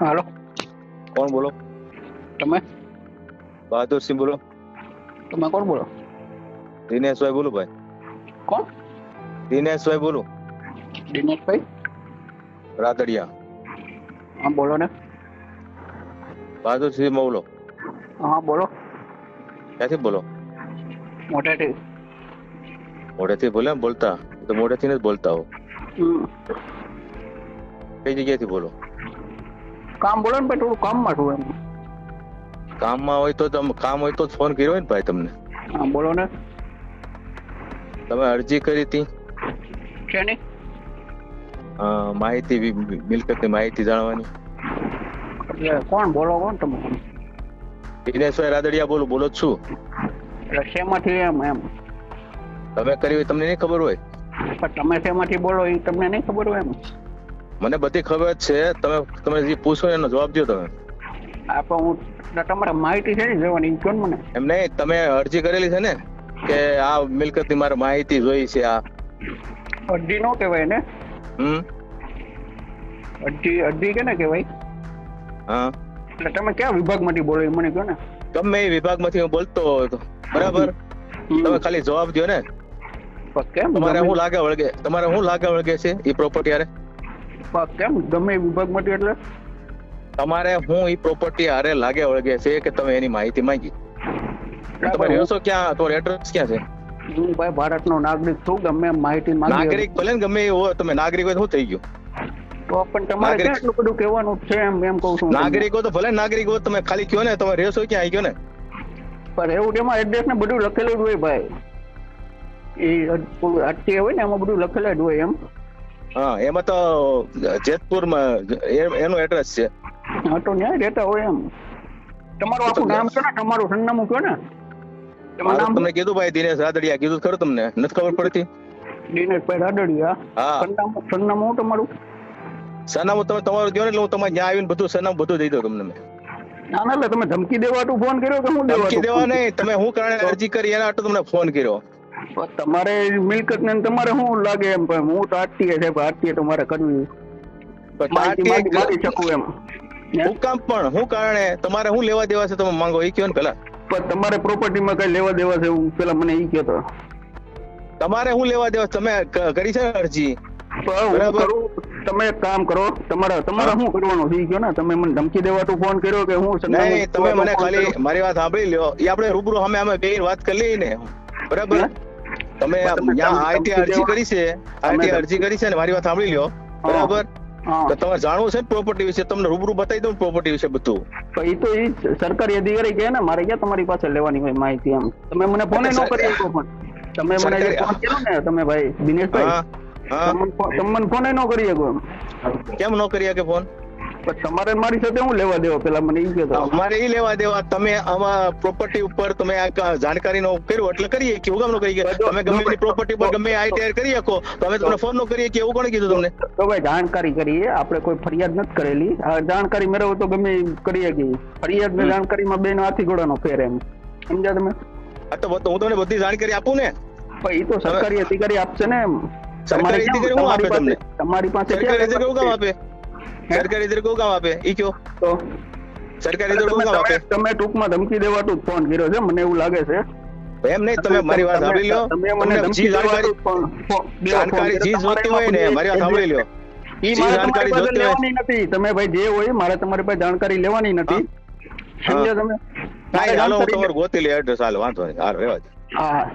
હાલો. કોણ બોલો? તમે? બહાદુરસિંહ બોલો. તમે કોણ બોલો? દિનેશભાઈ બોલો ભાઈ. કોણ? દિનેશભાઈ બોલું. દિનેશભાઈ રાદડિયા. હા બોલો ને. બહાદુરસિંહ બોલો. હા બોલો. ક્યાંથી બોલો? મોઢેથી. મોઢેથી બોલે બોલતા. તો મોઢેથી જ બોલતા હો. કઈ જગ્યાએથી બોલો? કામ બોલો ને ભાઈ થોડું કામમાં છું એમ. કામમાં હોય તો તમે કામ હોય તો જ ફોન કર્યો હોય ને ભાઈ તમને? હા બોલો ને. તમે અરજી કરી હતી? શેની માહિતી મિલકતની માહિતી જાણવાની? એટલે કોણ બોલો કોણ તમે? દિનેશભાઈ રાદડિયા બોલું બોલો છું. એટલે શેમાંથી એમ એમ. તમે કરી હોય તમને નહીં ખબર હોય? પણ તમે શેમાંથી બોલો એ તમને નહીં ખબર હોય એમ. મને બધી ખબર છે. તમે તમે જે પૂછો એનો જવાબ દો તમે. આ પણ હું તમારે માહિતી છે ને જોવાની કહો મને? એમ નહીં તમે અરજી કરેલી છે ને? કે આ મિલકતની મારે માહિતી જોઈ છે આ. અડધી નો કહેવાય ને? હમ? અડધી અરજી કે ને કહેવાય? હા. એટલે તમે કયા વિભાગમાંથી બોલો એ મને કહો ને. ગમે એ વિભાગમાંથી હું બોલતો હતો બરાબર? તમે ખાલી જવાબ દો ને. તમારે શું લાગે વળગે તમારે શું લાગે વળગે છે એ પ્રોપર્ટી પણ કેમ? ગમે વિભાગમાંથી એટલે? તમારે હું એ પ્રોપર્ટી હારે લાગે વળગે છે કે તમે એની માહિતી માંગી? તમે રહ્યો છો ક્યાં? તમારું એડ્રેસ ક્યાં છે? હું ભાઈ ભારતનો નાગરિક છું ગમે માહિતી માંગી. નાગરિક ભલે ને ગમે એવો તમે નાગરિક હોય તો શું થઈ ગયું? તો પણ તમારે ક્યાં એટલું બધું કહેવાનું છે એમ એમ કહું છું નાગરિકો તો ભલે નાગરિક હોય તમે ખાલી કયો ને તમે રહ્યો છો ક્યાં? આવી ગયો ને? પણ એવું એમાં એડ્રેસ ને બધું લખેલું જ હોય ભાઈ. એ અટકી હોય ને એમાં બધું લખેલું જ હોય એમ. હા એમાં તો જેતપુરમાં એનું એડ્રેસ છે. હા તો ન્યાય રહેતા હોય એમ. તમારું આખું નામ કહો ને? તમારું સરનામું કહો ને. તમને કીધું ભાઈ દિનેશ રાદડિયા. કીધું ખરું તમને? નથી ખબર પડતી? દિનેશભાઈ રાદડિયા. હા. સરનામું સરનામું તમારું? સરનામું તમે તમારું દો ને? એટલે હું તમારે ત્યાં આવીને બધું સરનામું બધું દઈ દઉં તમને મેં. ના ના એટલે તમે ધમકી દેવાતું ફોન કર્યો કે હું ધમકી દેવા નહીં. તમે હું કારણે અરજી કરી એના તમને ફોન કર્યો? તમારે મિલકત ને તમારે શું લાગે એમ? પણ હું તો આરટીએ છે આરટીએ તમારે કરવી પણ માહિતી પાર્ટી માંગી માંગી શકું એમ. હું? કામ પણ હું કારણે તમારે શું લેવા દેવા છે તમે માંગો એ કયો ને પેલા? પણ તમારે પ્રોપર્ટીમાં કઈ લેવા દેવા છે હું પેલા મને ઈ કહેતો. તમારે શું લેવા દેવા તમે કરી છે અરજી? બરાબર. તમે એક કામ કરો તમારે તમારે શું કરવાનું થઈ ગયો ને? તમે મને ધમકી દેવાતું ફોન કર્યો કે હું નહીં તમે મને ખાલી મારી વાત સાંભળી લ્યો. એ આપણે રૂબરૂ અમે અમે બે વાત કરી લઈએ ને. બરાબર? તમે ત્યાં આઈટી અરજી કરી છે આઈટી અરજી કરી છે ને મારી વાત સાંભળી લ્યો. બરાબર? તો તમારે જાણવું છે પ્રોપર્ટી વિશે? તમને રૂબરૂ બતાવી દઉં પ્રોપર્ટી વિશે બધું. તો એ તો એ સરકારી અધિકારી કહે ને મારે ક્યાં તમારી પાસે લેવાની હોય માહિતી એમ. તમે મને ફોન ન કરી શકો પણ. તમે મને જે ફોન કર્યો ને તમે ભાઈ દિનેશભાઈ તમને ફોન ન કરી શકો એમ. કેમ ન કરી શકે ફોન પણ તમારે મારી સાથે હું લેવા દેવા? પેલા મને ઈ કહેતો. અમારે એ લેવા દેવા. તમે આમાં પ્રોપર્ટી ઉપર તમે આ જાણકારી નો કર્યો એટલે કરીએ કે કામ ન કે તમે ગમે એની પ્રોપર્ટી પર ગમે આઈટીઆર કરી શકો તો અમે તમને ફોન નો કરીએ કે એવું કોણે કીધું તમને? તો ભાઈ જાણકારી કરીએ. આપણે કોઈ ફરિયાદ નથી કરેલી. જાણકારી મેળવો તો ગમે કરીએ કે ફરિયાદ ને જાણકારીમાં બેનો હાથી ઘોડાનો ફેર એમ. સમજ્યા તમે? હા તો હું તમને બધી જાણકારી આપું ને? પણ ઈ તો સરકારી અધિકારી આપશે ને એમ. તમારી પાસે તમારી પાસે સરકારી અધિકારી કેવું કામ આપે? સરકારી કેવું કામ આપે? ઈ કયો? તો? સરકારી અધિકારી કેવું કામ તમે આપે? તમે ટૂંકમાં ધમકી દેવાતું ફોન કર્યો છે મને એવું લાગે છે. એમ નહીં તમે મારી વાત સાંભળી લો. તમે મને ધમકી જાણકારી જાણકારી જી જોતી હોય ને મારી વાત સાંભળી લો. ઈ મારે જાણકારી જોતી હોય. નથી. તમે ભાઈ જે હોય મારે તમારી પાસે જાણકારી લેવાની નથી. સમજ્યા તમે? કાઈ હાલો તમારું ગોતી લે એડ્રેસ હાલ વાંધો નહીં. હાલ રહેવા હા.